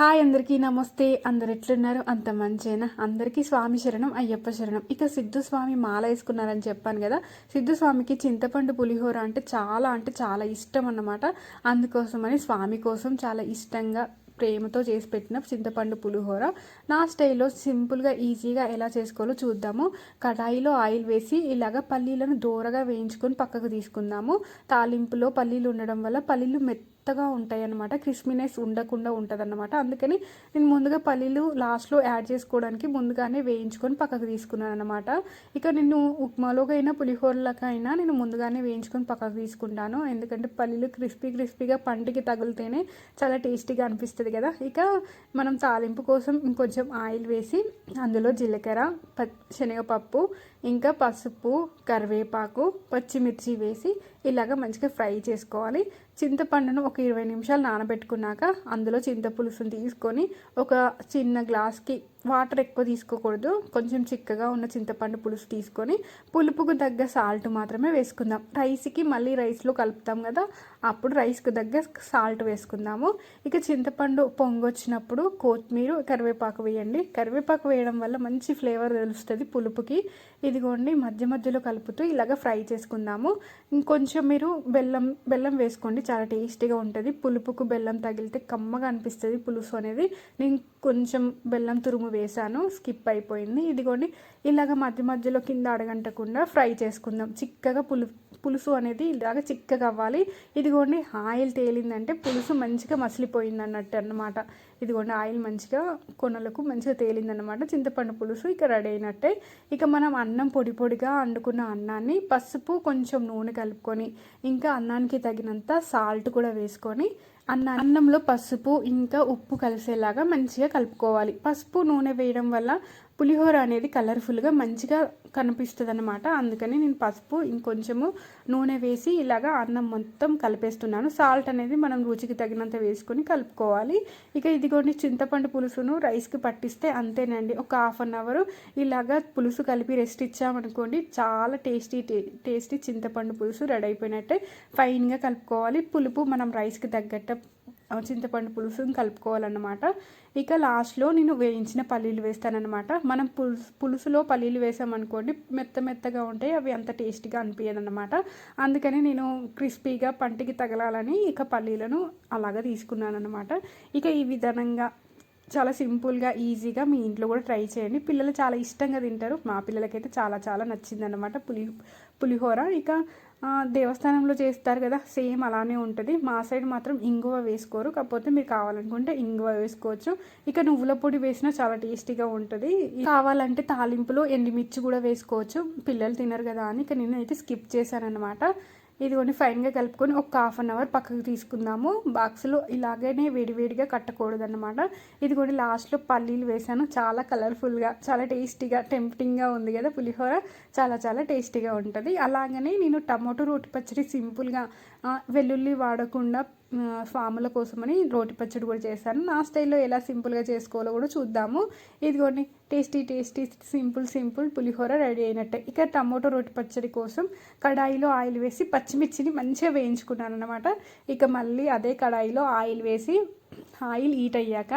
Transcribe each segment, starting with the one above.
Hi అందరికీ నమస్తే. అందరు ఎట్లున్నారు? అంత మంచేనా? అందరికీ స్వామి శరణం అయ్యప్ప శరణం. ఇక సిద్ధు స్వామి మాల వేసుకున్నారని చెప్పాను కదా. సిద్ధు స్వామికి చింతపండు పులిహోర అంటే చాలా అంటే చాలా ఇష్టం అన్నమాట. అందుకోసమని స్వామి కోసం చాలా ఇష్టంగా ప్రేమతో చేసి పెట్టిన చింతపండు పులిహోర. నా స్టైల్లో సింపుల్గా ఈజీగా ఎలా చేసుకోవాలో చూద్దాము. కడాయిలో ఆయిల్ వేసి ఇలాగ పల్లీలను దూరగా వేయించుకొని పక్కకు తీసుకుందాము. తాలింపులో పల్లీలు ఉండడం వల్ల పల్లీలు మెత్త మెత్తగా ఉంటాయి అనమాట క్రిస్పీనెస్ ఉండకుండా ఉంటుంది అనమాట అందుకని నేను ముందుగా పల్లీలు లాస్ట్లో యాడ్ చేసుకోవడానికి ముందుగానే వేయించుకొని పక్కకు తీసుకున్నాను అనమాట ఇక నేను ఉప్మాలోకైనా పులిహోరలకైనా నేను ముందుగానే వేయించుకొని పక్కకు తీసుకుంటాను. ఎందుకంటే పల్లీలు క్రిస్పీ క్రిస్పీగా పంటికి తగిలితేనే చాలా టేస్టీగా అనిపిస్తుంది కదా. ఇక మనం తాలింపు కోసం ఇంకొంచెం ఆయిల్ వేసి అందులో జీలకర్ర శనగపప్పు ఇంకా పసుపు కరివేపాకు పచ్చిమిర్చి వేసి ఇలాగ మంచిగా ఫ్రై చేసుకోవాలి. చింతపండును ఒక ఇరవై నిమిషాలు నానబెట్టుకున్నాక అందులో చింతపులుసుని తీసుకొని ఒక చిన్న గ్లాస్కి వాటర్ ఎక్కువ తీసుకోకూడదు. కొంచెం చిక్కగా ఉన్న చింతపండు పులుసు తీసుకొని పులుపుకు తగ్గ సాల్ట్ మాత్రమే వేసుకుందాం. రైస్కి మళ్ళీ రైస్లో కలుపుతాం కదా అప్పుడు రైస్కు తగ్గ సాల్ట్ వేసుకుందాము. ఇక చింతపండు పొంగొచ్చినప్పుడు కొత్తిమీర కరివేపాకు వేయండి. కరివేపాకు వేయడం వల్ల మంచి ఫ్లేవర్ తెలుస్తుంది పులుపుకి. ఇదిగోండి మధ్య మధ్యలో కలుపుతూ ఇలాగ ఫ్రై చేసుకుందాము. ఇంకొంచెం మీరు బెల్లం బెల్లం వేసుకోండి. చాలా టేస్టీగా ఉంటుంది. పులుపుకు బెల్లం తగిలితే కమ్మగా అనిపిస్తుంది పులుసు అనేది. నేను కొంచెం బెల్లం తురుము వేసాను స్కిప్ అయిపోయింది. ఇదిగోండి. ఇలాగ మధ్య మధ్యలో కింద అడగంటకుండా ఫ్రై చేసుకుందాం. చిక్కగా పులు పులుసు అనేది ఇలాగ చిక్కగా అవ్వాలి. ఇదిగోండి. ఆయిల్ తేలిందంటే పులుసు మంచిగా మసిలిపోయింది అన్నట్టు అనమాట ఇదిగోండి. ఆయిల్ మంచిగా కొనలకు మంచిగా తేలిందనమాట చింతపండు పులుసు ఇక రెడీ అయినట్టే. ఇక మనం అన్నం పొడి పొడిగా వండుకున్న అన్నాన్ని పసుపు కొంచెం నూనె కలుపుకొని ఇంకా అన్నానికి తగినంత సాల్ట్ కూడా వేసుకొని అన్న అన్నంలో పసుపు ఇంకా ఉప్పు కలిసేలాగా మంచిగా కలుపుకోవాలి. పసుపు నూనె వేయడం వల్ల పులిహోర అనేది కలర్ఫుల్గా మంచిగా కనిపిస్తుంది అనమాట అందుకని నేను పసుపు ఇంకొంచెము నూనె వేసి ఇలాగా అన్నం మొత్తం కలిపేస్తున్నాను. సాల్ట్ అనేది మనం రుచికి తగినంత వేసుకొని కలుపుకోవాలి. ఇక ఇదిగోండి చింతపండు పులుసును రైస్కి పట్టిస్తే అంతేనండి. ఒక హాఫ్ అన్ అవర్ ఇలాగా పులుసు కలిపి రెస్ట్ ఇచ్చామనుకోండి చాలా టేస్టీ టేస్టీ చింతపండు పులుసు రెడీ అయిపోయినట్టే ఫైన్గా కలుపుకోవాలి. పులుపు మనం రైస్కి తగ్గట్టు చింతపండు పులుసును కలుపుకోవాలన్నమాట. ఇక లాస్ట్లో నేను వేయించిన పల్లీలు వేస్తానన్నమాట. మనం పులుసు పులుసులో పల్లీలు వేసామనుకోండి మెత్త మెత్తగా ఉంటాయి అవి అంత టేస్టీగా అనిపించదన్నమాట. అందుకని నేను క్రిస్పీగా పంటికి తగలాలని ఇక పల్లీలను అలాగా తీసుకున్నాను అనమాట ఇక ఈ విధానంగా చాలా సింపుల్గా ఈజీగా మీ ఇంట్లో కూడా ట్రై చేయండి. పిల్లలు చాలా ఇష్టంగా తింటారు. మా పిల్లలకైతే చాలా చాలా నచ్చిందనమాట పులి పులిహోర. ఇక దేవస్థానంలో చేస్తారు కదా సేమ్ అలానే ఉంటుంది. మా సైడ్ మాత్రం ఇంగువ వేసుకోరు. కాకపోతే మీరు కావాలనుకుంటే ఇంగువ వేసుకోవచ్చు. ఇక నువ్వుల పొడి వేసినా చాలా టేస్టీగా ఉంటుంది. కావాలంటే తాలింపులో ఎండిమిర్చి కూడా వేసుకోవచ్చు. పిల్లలు తినరు కదా అని. ఇక నేను అయితే స్కిప్ చేశాను ఇదిగోని ఇదిగోండి ఫైన్గా కలుపుకొని ఒక హాఫ్ అన్ అవర్ పక్కకు తీసుకుందాము. బాక్స్లో ఇలాగనే వేడివేడిగా కట్టకూడదు అనమాట ఇదిగోండి లాస్ట్లో పల్లీలు వేసాను. చాలా కలర్ఫుల్గా చాలా టేస్టీగా టెంప్టింగ్గా ఉంది కదా పులిహోర. చాలా చాలా టేస్టీగా ఉంటుంది. అలాగనే నేను టమాటో రోటి పచ్చడి సింపుల్గా వెల్లుల్లి వాడకుండా ఫాముల కోసమని రోటి పచ్చడి కూడా చేశాను. నా స్టైల్లో ఎలా సింపుల్గా చేసుకోవాలో కూడా చూద్దాము. ఇదిగోండి tasty tasty simple simple pulihora ready అయినట్టే. ఇక టమోటో రోటి పచ్చడి కోసం కడాయిలో ఆయిల్ వేసి పచ్చిమిర్చిని మంచిగా వేయించుకున్నాను అనమాట ఇక మళ్ళీ అదే కడాయిలో ఆయిల్ వేసి ఆయిల్ హీట్ అయ్యాక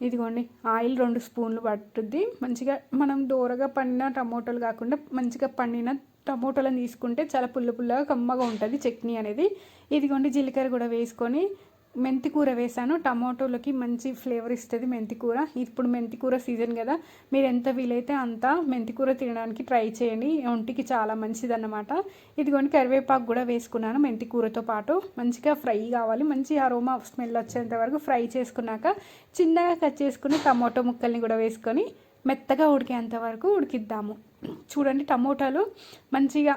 ఇదిగోండి ఆయిల్ రెండు స్పూన్లు పట్టుద్ది. మంచిగా మనం దూరగా పండిన టమోటాలు కాకుండా మంచిగా పండిన టమోటాలను తీసుకుంటే చాలా పుల్ల పుల్లగా కమ్మగా ఉంటుంది చట్నీ అనేది. ఇదిగోండి జీలకర్ర కూడా వేసుకొని మెంతి కూర వేసాను. టమాటోలకి మంచి ఫ్లేవర్ ఇస్తుంది మెంతి కూర. ఇప్పుడు మెంతి కూర సీజన్ కదా. మీరు ఎంత వీలైతే అంత మెంతి కూర తినడానికి ట్రై చేయండి. ఒంటికి చాలా మంచిదన్నమాట. ఇదిగోండి కరివేపాకు కూడా వేసుకున్నాను మెంతి కూరతో పాటు. మంచిగా ఫ్రై కావాలి. మంచి అరోమా స్మెల్ వచ్చేంత వరకు ఫ్రై చేసుకున్నాక చిన్నగా కట్ చేసుకుని టమాటో ముక్కల్ని కూడా వేసుకొని మెత్తగా ఉడికేంత వరకు ఉడికిద్దాము. చూడండి టమోటాలు మంచిగా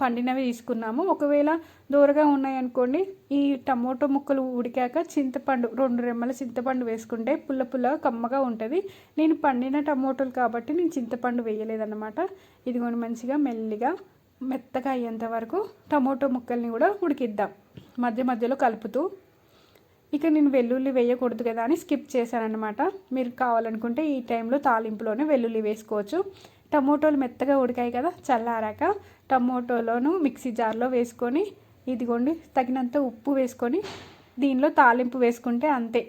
పండినవి తీసుకున్నాము. ఒకవేళ దూరగా ఉన్నాయనుకోండి ఈ టమోటో ముక్కలు ఉడికాక చింతపండు రెండు రెమ్మల చింతపండు వేసుకుంటే పుల్ల పుల్లగా కమ్మగా ఉంటుంది. నేను పండిన టమోటాలు కాబట్టి నేను చింతపండు వేయలేదన్నమాట. ఇదిగోని మంచిగా మెల్లిగా మెత్తగా అయ్యేంత వరకు టమోటో ముక్కల్ని కూడా ఉడికిద్దాం. మధ్య మధ్యలో కలుపుతూ. ఇక నేను వెల్లుల్లి వేయకూడదు కదా అని స్కిప్ చేశానమాట మీరు కావాలనుకుంటే ఈ టైంలో తాలింపులోనే వెల్లుల్లి వేసుకోవచ్చు. టమోటోలు మెత్తగా ఉడికాయి కదా చల్లారాక టమోటోలోను మిక్సీ జార్లో వేసుకొని ఇదిగోండి తగినంత ఉప్పు వేసుకొని దీనిలో తాలింపు వేసుకుంటే అంతే.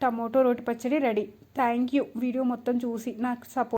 టమోటో రోటి పచ్చడి రెడీ. Thank you. వీడియో మొత్తం చూసి నాకు సపోర్ట్